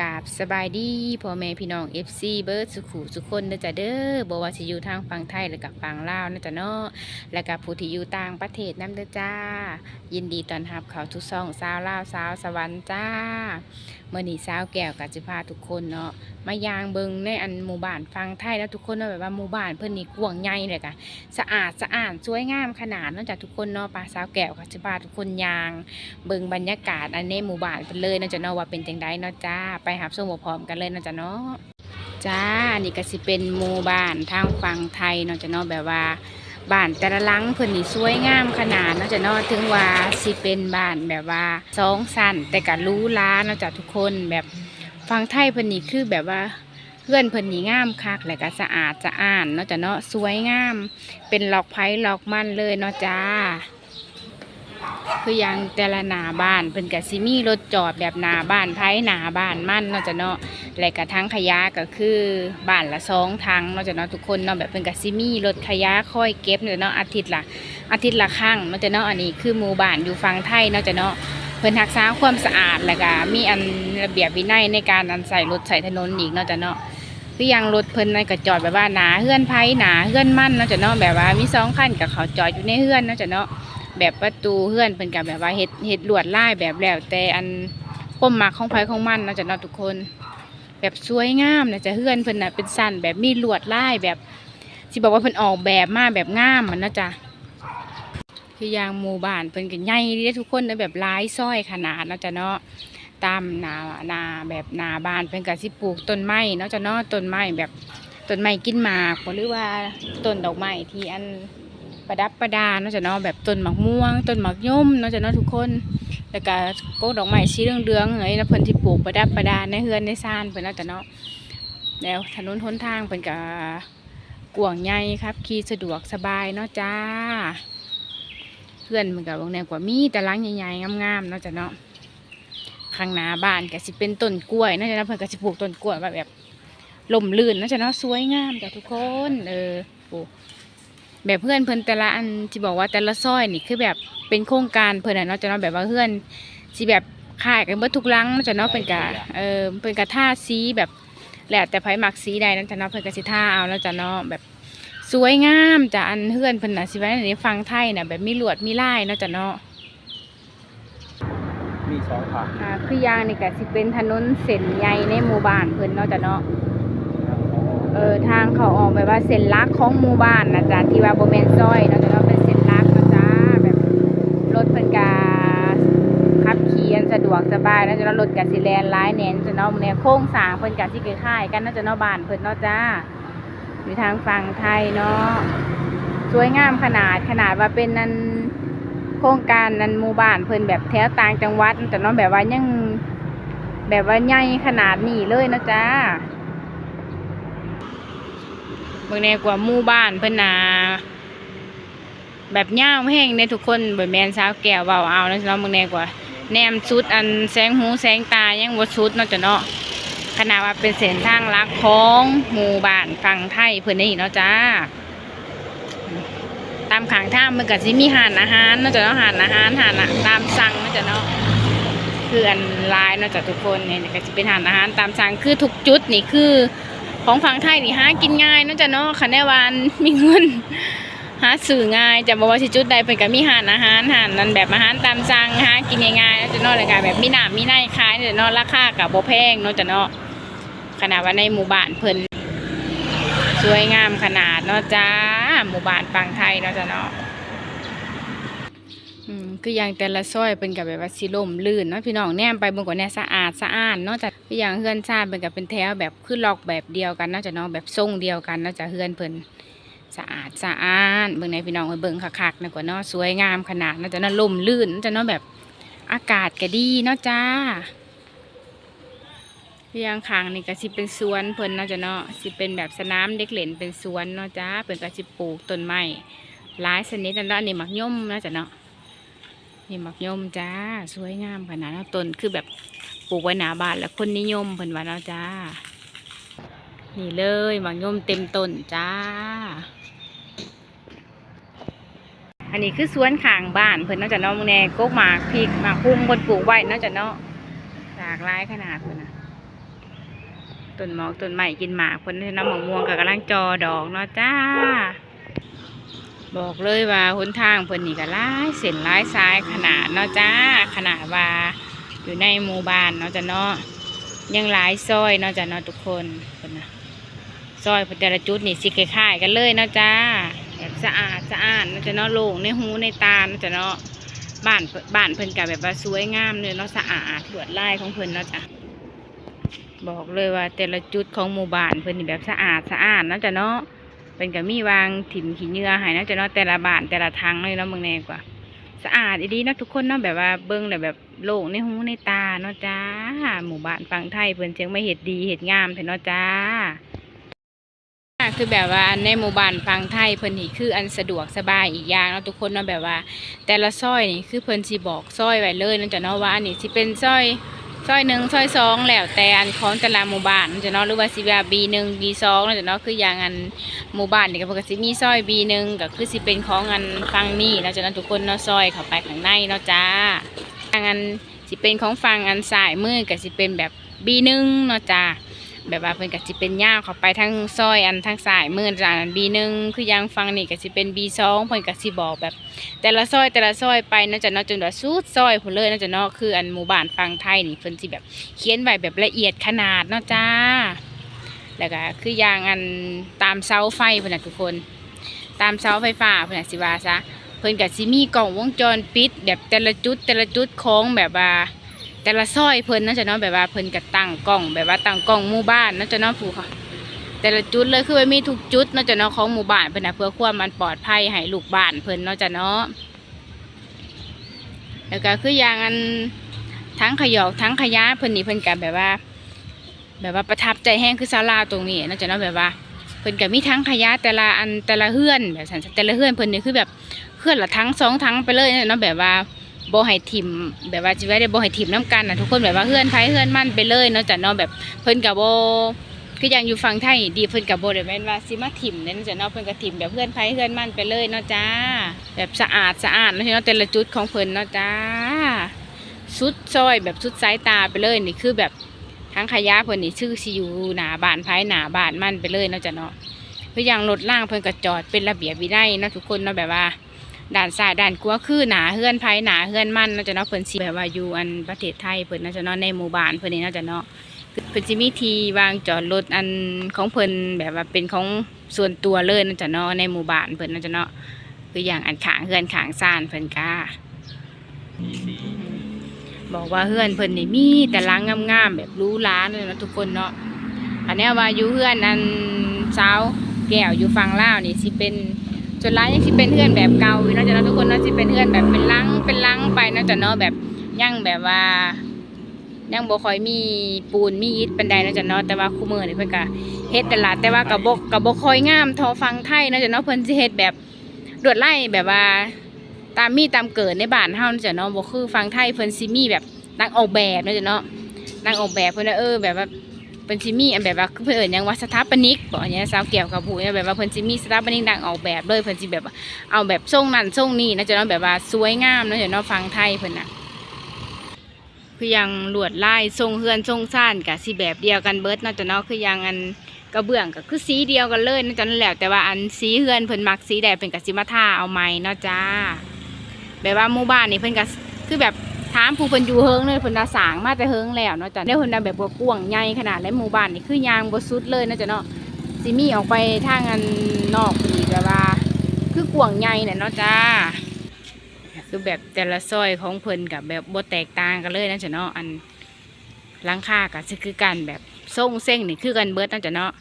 กาบสบายดีพ่อแม่พี่น้อง FC เบิร์ดสุขุสุขคนเด้อจ้ะเด้อบอว่าสิอยู่ทางฝั่งไทยหรือกับฝั่งลาวนะจ๊ะเนาะและกับผู้ที่อยู่ต่างประเทศนํเด้อจ้า ยินดีต้อนรับเขาทุกซ่องสาวลาวสาวสวรรค์จ้า มื่อนี้สาวแก้วกับจิพาทุกคนเนาะมายางเบิงในอันหมู่บ้านฝั่งไทยแล้วทุกคนเนาะแบบว่าหมู่บ้านเพิ่นนี่กว้างใหญ่เลยกะสะอาดสะอาดสวยงามขนาดนาะจ้ะทุกคนเนาะปลาสาวแก้วกับจิพาทุกคนยาง เบิงบรรยากาศอันในหมู่บ้านเพิ่นเลยนาะจ้ะเนาะว่าเป็นจังไดเนาะจ้าไปหับชมพร้อมกันเลยนาะจ้ะเนาะจ้าอันนี้ก็สิเป็นหมู่บ้านทางฝั่งไทยนาะจ้ะเนาะแบบว่า บ้านแต่ละหลังเพิ่นนี่สวยงามขนาดเนาะจ้ะเนาะถึงว่าสิเป็นบ้านแบบว่าสองสั้นแต่ก็รู้ล้าเนาะจ้ะทุกคนแบบฟังไทยเพิ่นนี่คือแบบว่าเพื่อนเพิ่นนี่งามคักและก็สะอาดสะอ้านเนาะจ้ะเนาะสวยงาม เป็นหลอกไผ่หลอกมันเลยเนาะจ้า คือยังแต่ละหนาบ้านเพิ่นก็สิมีรถจอดแบบหนาบ้านไผหนาบ้านมั่นนาะจ้ะเนาะและก็ทั้งขยะก็คือบ้านละสองทางนาะจ้ะเนาะทุกคนเนาะแบบเพิ่นก็สิมีรถขยะค่อยเก็บเนาะเนาะอาทิตย์ละอาทิตย์ละครั้งนาะจ้ะเนาะอันนี้คือหมู่บ้านอยู่ฝั่งไทยนาะจ้ะเนาะเพิ่นรักษาความสะอาดแล้วก็มีอันระเบียบวินัยในการอันใส่รถใส่ถนนอีกนาะจ้ะเนาะคือยังรถเพิ่นนั่นก็จอดแบบว่าหนาเฮือนไผหนาเฮือนมั่นนาะจ้ะเนาะแบบว่ามีสองคันกับเขาจอดอยู่ในเฮือนนาะจ้ะเนาะ แบบประตูเฮือนเป็นกับแบบว่าเฮ็ดเฮ็ดลวดลายแบบแล้ว แต่อันก้มมักของไผของมันนาะจ้ะเนาะทุกคน แบบสวยงามนะจะเฮือนเพิ่นน่ะเป็นสั้นแบบมีลวดลายแบบสิบอกว่าเพิ่นออกแบบมาแบบงามมันนาะจ้ะคือยางหมู่บ้านเพิ่นก็ใหญ่ด้ทุกคนนะแบบลายซอยขนาดเนาะจ้ะเนาะตามนานาแบบนาบ้านเพิ่นก็สิปลูกต้นไม้เนาะจ้ะเนาะต้นไม้แบบต้นไม้กินหมากหรือว่าต้นดอกไม้ที่อัน ประดับประดาเนาะจ้ะเนาะแบบต้นหมากม่วงต้นหมากย่มเนาะจ้ะเนาะทุกคนแล้วก็ก้ดอกไม้สีเหลืองๆเฮ้ยแล้วเพิ่นที่ปลูกประดับประดาในเฮือนในซ่านเพิ่นเนาะจ้ะเนาะแล้วถนนหนทางเพิ่นก็กวางใหญ่ครับขี่สะดวกสบายเนาะจ้า เพื่อนเหมันก็บางแนวกว่ามีแต่หลังใหญ่ๆงามๆเนาะจ้ะเนาะข้างหน้าบ้านก็สิเป็นต้นกล้วยเนาะจ้ะเนาะเพิ่นก็สิปลูกต้นกล้วยแบบล่มลื่นเนาะจ้ะเนาะสวยงามจ้ะทุกคนเออปลูก แบบเพื่อนเพิ่นแต่ละอันที่บอกว่าแต่ละซอยนี่คือแบบเป็นโครงการเพิ่นน่ะเนาะจะเนาะแบบว่าเพื่อนสิแบบขายกันเบิดทุกหลังเนาะจะเนาะเป็นกะเออเป็นกะท่าสีแบบแล้วแต่ไผมักสีใดนั่นจะเนาะเพิ่นก็สิท่าเอาแล้วจะเนาะแบบสวยงามจ้ะอันเพื่อนเพิ่นน่ะสิไว้ในฟังไทยน่ะแบบมีลวดมีลายเนาะจะเนาะมีสองฝั่งอ่าคือยางนี่ก็สิเป็นถนนเส้นใหญ่ในหมู่บ้านเพิ่นเนาะจะเนาะ เออทางเขาออกแบบว่าเส้นลักของหมู่บ้านนะจ๊ะที่ว่าโบแมนซอยเนาะจะเป็นเส้นลักนะจ๊ะแบบรถเป็นกาขับขี่อนสะดวกสบายนะจ๊ะเนาะรถกับสิแลนหลายแหนนจะเนาะเนี่ยโค้งสร้างเพิ่นกับที่เคล้ายกันนะจ๊ะเนาะบ้านเพิ่นเนาะจ้าอยู่ทางฝั่งไทยเนาะสวยงามขนาดขนาดว่าเป็นนันโครงการนันหมู่บ้านเพิ่นแบบแถวต่างจังหวัดแต่เนาะแบบว่ายังแบบว่าใหญ่ขนาดนี้เลยนะจ๊ะ บิ่งแน่กว่าหมู่บ้านเพิ่นน่ะแบบย่าวแห้งในทุกคนบ่แมนสาวแก้วเว้าเอานะเนาเบิ่งแน่กว่า แนมสุดอันแสงหูแสงตายังบ่สุดเนาะจ้ะเนาะขนาดว่าเป็นเส้นทางลักของหมู่บ้านฝั่งไทยเพิ่นนี่เนาะจ้าตามขางท่ามันก็สิมีร้านอาหารนาะจ้ะเนาะร้านอาหารร้านอะตามสั่งนาะจ้ะเนาะคืออันลายนาะจ้ะทุกคนเนี่ยก็สิเป็นร้านอาหารตามสั่งคือทุกจุดนี่คือ ของฝั่งไทยนี่หากินง่ายนาะจ้ะเนาะคะแนวานมีเงินหาสื่อง่ายจะบอกว่าสิจุดใดเป็นก็มีหานอาหารหานนั้นแบบอาหารตามสั่งหากินง่ายๆเนาะจ้ะเนาะเลยก็แบบมีหนามมีในขายเนาะจ้ะเนาะราคากับโบแพงนาะจ้ะเนาะขนาดว่าในหมู่บ้านเพิ่นสวยงามขนาดเนาะจ้าหมู่บ้านฝั่งไทยนาะจ้ะเนาะอืม คืออย่างแต่ละซอยเป็นกับแบบว่าสิล่มลื่นเนาะพี่น้องแนมไปเบนกว่าแน่สะอาดสะอ้านเนาะจ้ะคืออย่างเฮือนชาติเป็นกับเป็นแถวแบบคือลอกแบบเดียวกันเนาะจ้ะเนาะแบบทรงเดียวกันเนาะจ้ะเฮือนเพิ่นสะอาดสะอ้านเบิ่งในพี่น้องไปเบิ่งคักๆนะกว่าเนาะสวยงามขนาดเนาะจ้ะเนาะล่มลื่นนาะจ้ะเนาะแบบอากาศก็ดีเนาะจ้าคืออย่างข้างนี่ก็สิเป็นสวนเพิ่นเนาะจ้ะเนาะสิเป็นแบบสนามเด็กเล่นเป็นสวนเนาะจ้าเพิ่นก็สิปลูกต้นไม้หลายชนิดเนาะอันนี้มักย่อมเนาะจ้ะเนาะ นี่หมักยมจ้า สวยงามขนาดนั้นต้นคือแบบปลูกไว้หนาบ้านแล้วคนนิยมเพิ่นว่าเนาะจ้า นี่เลยหมักยมเต็มต้นจ้า อันนี้คือสวนข้างบ้านเพิ่นนาะจ้ะนาะมึงแน่กกหมากพริกหมากคุ้มเพิ่นปลูกไว้เนาะจ้ะเนาะหลากหลายขนาดเพิ่นนะต้นหมอกต้นไม้กินหมากเพิ่นน้ำมะม่วงก็กำลังจอดอกเนาะจ้า บอกเลยว่าหนทางเพิ่นนี่ก็หลายเส้นหลายสายขนาดเนาะจ้าขนาดว่าอยู่ในหมู่บ้านเนาะจ้ะเนาะยังหลายซอยเนาะจ้ะเนาะทุกคนเพิ่นนะซอยเพิ่นแต่ละจุดนี่สิคล้ายๆกันเลยเนาะจ้าแบบสะอาดสะอาดเนาะจ้ะเนาะโล่งในหูในตาเนาะจ้ะเนาะบ้านเพิ่นบ้านเพิ่นก็แบบว่าสวยงามเลยเนาะสะอาดลวดลายของเพิ่นเนาะจ้ะบอกเลยว่าแต่ละจุดของหมู่บ้านเพิ่นนี่แบบสะอาดสะอาดเนาะจ้ะเนาะ เป็นกับมีวางถิ่มขี้เหงื่อหายนะจะเนาะแต่ละบ้านแต่ละทางเลยเนาะเมืองแนกว่า สะอาดดีเนาะทุกคนเนาะแบบว่าเบิ้งแบบโล่งในหูในตาเนาะจ้า หมู่บ้านฟังไทยเพิ่นเชียงไม่เห็ดดีเห็ดงามเถอะเนาะจ้าคือแบบว่าในหมู่บ้านฟังไทยเพิ่นนี่คืออันสะดวกสบายอีกอย่างเนาะทุกคนเนาะแบบว่า แต่ละซอยนี่คือเพิ่นสิบอกซอยไว้เลยเนาะจ้ะเนาะว่าอันนี้สิเป็นซอย ซอยหนึ่งซอยสองแล้วแต่อันของแต่ละหมู่บ้านเนาจะเนาะหรือว่าสิบาบีหนึ่งบีสองเนาจะเนาะคืออย่างอันหมู่บ้านนี่ก็ปกติมีซอยบีหนึ่งก็คือสิเป็นของอันฟังนี่แล้วจะนั้นทุกคนเนาะซอยเข้าไปข้างในเนาะจ้าทางอันสิเป็นของฟังอันสายมือก็สิเป็นแบบบีหนึ่งเนาะจ้า แบบว่าเพิ่นก็สิเป็นย่าเข้าไปทั้งซอยอันทั้งสายมือจากอันบีหนึ่งคือยังฟังนี่ก็สิเป็นบีสองเพิ่นก็สิบอกแบบ แต่ละซอยแต่ละซอยไปเนาะจ้ะเนาะจนว่าสุดซอยพุ่นเลยเนาะจ้ะเนาะคืออันหมู่บ้านฟังไทยนี่เพิ่นสิแบบเขียนไว้แบบละเอียดขนาดเนาะจ้า แล้วก็คือย่างอันตามเสาไฟเพื่อนนะทุกคน ตามเสาไฟฟ้าเพื่อนนะสิว่าซะเพื่อนกับซิมีกล่องวงจรปิดแบบแต่ละจุดแต่ละจุดของแบบว่า แต่ละซอยเพิ่นเนาะจะเนาะแบบว่าเพิ่นก็ตั้งกล้อง แบบว่าตั้งกล้องหมู่บ้านเนาะจะเนาะผู้ค่ะแต่ละจุดเลยคือว่ามีทุกจุดเนาะจะเนาะของหมู่บ้านเพิ่นนะเพื่อความมันปลอดภัยให้ลูกบ้านเพิ่นเนาะจะเนาะแล้วก็คืออย่างอันทั้งขยอกทั้งขยะเพิ่นนี่เพิ่นก็แบบว่า แบบว่าประทับใจแห้งคือศาลาตรงนี้นะจ๊ะเนาะแบบว่าเพิ่นก็มีทั้งขยะแต่ละอันแต่ละเฮือนแบบสันแต่ละเฮือนเพิ่นนี่คือแบบเฮือนละทั้งสองทั้งไปเลยเนาะแบบว่า บ่ให้ถิ่มแบบว่าจิไว้ได้บ่ให้ถิ่มน้ำกันนะทุกคนแบบว่าเฮือนไผเฮือนมั่นไปเลยเนาะจ๊ะเนาะแบบเพิ่นก็บ่คืออย่างอยู่ฝั่งไทยดีเพิ่นก็บ่ได้แม่นว่าสิมาถิ่มเนี่ยเนาะจ๊ะเนาะเพิ่นก็ถิ่มแบบเฮือนไผเฮือนมั่นไปเลยเนาะจ้า แบบสะอาดสะอาดเนาะเนาะแต่ละจุดของเพิ่นเนาะจ้าสุดซอยแบบสุดสายตาไปเลยนี่คือแบบทั้งขยะเพิ่นนี่ชื่อสิยูหนาบานภายหนาบานมั่นไปเลยเนาะจ้ะเนาะคืออย่างรถล่างเพิ่นก็จอดเป็นระเบียบวินัยเนาะทุกคนเนาะแบบว่า ด้านซ้ายด้านขวาคือหนาเฮือนภายหนาเฮือนมันเนาะจ้ะเนาะเพิ่นสิแบบว่าอยู่อันประเทศไทยเพิ่นเนาะจ้ะเนาะในหมู่บ้านเพิ่นนี่เนาะจ้ะเนาะเพิ่นสิมีทีวางจอดรถอันของเพิ่นแบบว่าเป็นของส่วนตัวเลยเนาะจ้ะเนาะในหมู่บ้านเพิ่นเนาะจ้ะเนาะคืออย่างอันขางเฮือนขางซ่านเพิ่นก้าบอกว่าเฮือนเพิ่นนี่มีแต่หลังงามๆแบบรู้ล้านเลยนะทุกคนเนาะอันนี้ว่าอยู่เฮือนอันสาแก้วอยู่ฝั่งล่าวนี่สิเป็น จนร้านยังสิเป็นเฮือนแบบเก่าอยู่นะจ้ะนะทุกคนนาะสิเป็นเฮือนแบบเป็นลังเป็นลังไปนะจ้ะเนาะแบบยังแบบว่ายังบ่ค่อยมีปูนมีอิฐปานใดนะจ้ะเนาะแต่ว่าคู่มือนี่เพิ่นก็เฮ็ดตลาดแต่ว่าก็บ่ก็บ่ค่อยงามทอฟังไทยนะจ้ะเนาะเพิ่นสิเฮ็ดแบบลวดไลายแบบว่าตามมีตามเกิดในบ้านเฮาจ้ะเนาะบ่คือฟังไทยเพิ่นสิมีแบบนักออกแบบนะจ้ะเนาะนักออกแบบเพิ่นน่ะเออแบบว่า เพิ่นสิมีอันแบบว่าคือเพิ่นเอิ้นยังว่าสถาปนิกบอันเนี้ยสาวแก้วกับผู้เนี่ยแบบว่าเพิ่นสิมีสถาปนิกนักออกแบบเลยเพิ่นสิแบบเอาแบบทรงนั้นทรงนี้นะจ้ะเนาะแบบว่าสวยงามนะจ้ะเนาะฟังไทยเพิ่นน่ะคือยังลวดลายทรงเฮือนทรงซ่านก็สิแบบเดียวกันเบิดเนะจ้ะเนาะคือยังอันกระเบื้องก็คือสีเดียวกันเลยนะจ๊ะนั่นแหละแต่ว่าอันสีเฮือนเพิ่นมักสีแดงเป็นก็สิมาทาเอาใหม่เนาะจ้าแบบว่าหมู่บ้านนี่เพิ่นก็คือแบบ ถามผู้เพิ่นอยู่เฮิงเลยเพิ่นน่ะสางมาแต่เฮิงแล้วเนาะจ้ะเด้เพิ่นน่ะแบบบ่กว้างใหญ่ขนาดและหมู่บ้านนี่คือยางบ่สุดเลยเนาะจ้ะเนาะสิมีออกไปทางอันนอกอีกแบบว่า คือกว้างใหญ่น่ะเนาะจ้าคือแบบแต่ละซอยของเพิ่นกับแบบบ่แตกต่างกันเลยนะจ้ะเนาะอันหลังคาก็สิคือกันแบบทรงเส้งนี่คือกันเบิดนะจ้ะเนาะ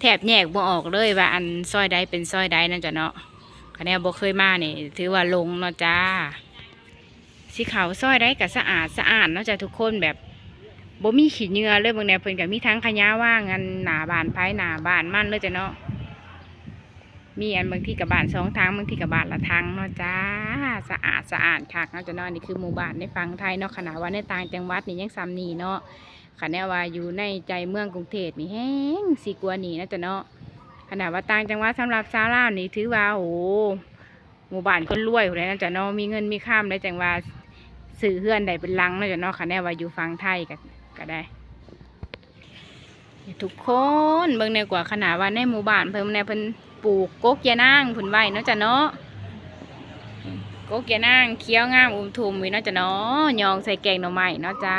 แทบแยกบ่ออกเลยว่าอันซอยใดเป็นซอยใดนั่นจ้ะเนาะคะแนนบ่เคยมานี่ถือว่าลงเนาะจ้า สีขาวซอยได้กับสะอาดสะอาดเนาะจ้ะทุกคนแบบบ่มีขี้เหงื่อเลยบางแนวเพิ่นก็มีทั้งขยะว่างอันหนาบานภายหนาบานมั่นเลยจ้ะเนาะมีอันบางที่กับบานสองทางบางที่กับบานละทางเนาะจ้าสะอาดสะอาดคักเนาะจ้ะเนาะนี่คือหมู่บ้านในฝั่งไทยเนาะขนาดว่าในต่างจังหวัดนี่ยังซ้ำนี่เนาะคะแนนว่าอยู่ในใจเมืองกรุงเทพนี่แห้งสีกว่านี่นะจ้ะเนาะขนาดว่าต่างจังหวัดสำหรับชาลาวนี่ถือว่าโอ้หหมู่บ้านคนรวยอยู่แล้วนะจ๊ะเนาะมีเงินมีข้ามได้จังหว่า สื่อเฮือนใดเป็นลังนะจ๊ะเนาะค่ะแน่ว่าอยู่ฟังไทยก็ก็ได้ ทุกคนเบิ่งในกว่าขนาดว่าในหมู่บ้านเพิ่นในเพิ่นปลูกกกยานางเพิ่นไว้เนาะจ้ะเนาะกกยานางเคี้ยวงามอุ้มทุมไว้เนาะจ้ะเนาะยองใส่แกงหน่อไม้เนาะจ้า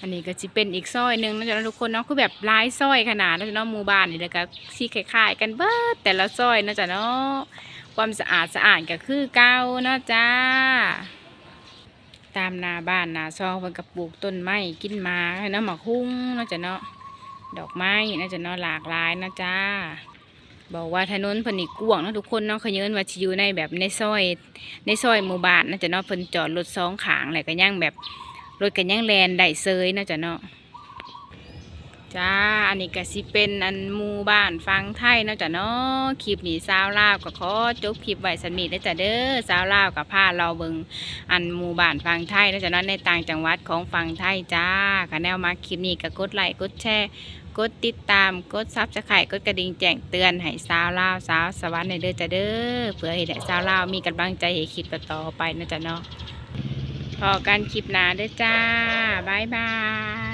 อันนี้ก็สิเป็นอีกซอยหนึ่งนะจ้ะทุกคนเนาะคือแบบลายซอยขนาดนะจ้ะเนาะหมู่บ้านนี่แล้วก็สิคล้ายๆกันเบิดแต่ละซอยนะจ้ะเนาะความสะอาดสะอาดก็คือเก่าเนาะจ้า ตามนาบ้านนาซองเพิ่นกับปลูกต้นไม้กินมาเนาะหมากหุ้งเนาะจ้ะเนาะดอกไม้เนาะจ้ะเนาะหลากหลายเนาะจ้าบอกว่าถนนเพิ่นนี่กว้างเนาะทุกคนเนาะขยืนว่าชิอยู่ในแบบในซอย ในซอยหมู่บ้านเนาะจ้ะเนาะเพิ่นจอดรถสองขางแล้วก็ยังแบบรถก็ยังแลนได้เซยเนาะจ้ะเนาะ จ้า อันนี้ก็สิเป็นอันมูบ้านฟังไทยเนาะจ้ะเนาะคลิปนี้สาวลาวก็ขอจบคลิปไว้สนี้เด้จ้ะเด้อสาวลาวก็พาเราเบิงอันมูบ้านฟังไทยเนาะจ้ะเนาะในต่างจังหวัดของฟังไทยจ้าค่ะแนวมาคลิปนี้ก็กดไลค์กดแชร์กดติดตามกดซับสไครต์กดกระดิ่งแจ้งเตือนให้สาวลาวสาวสวรรค์ในเด้อจ้ะเด้อเพื่อให้ได้สาวลาวมีกำลังใจให้คลิปต่อไปนะจ๊ะเนาะพอกันคลิปหน้าเด้อจ้าบายบาย